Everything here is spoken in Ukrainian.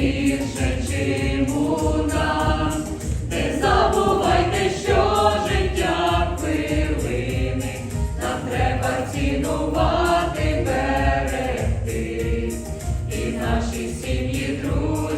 гірше, чим у нас, не забувайте, що життя хвилини, нам треба цінувати, берегти і наші сім'ї друзі.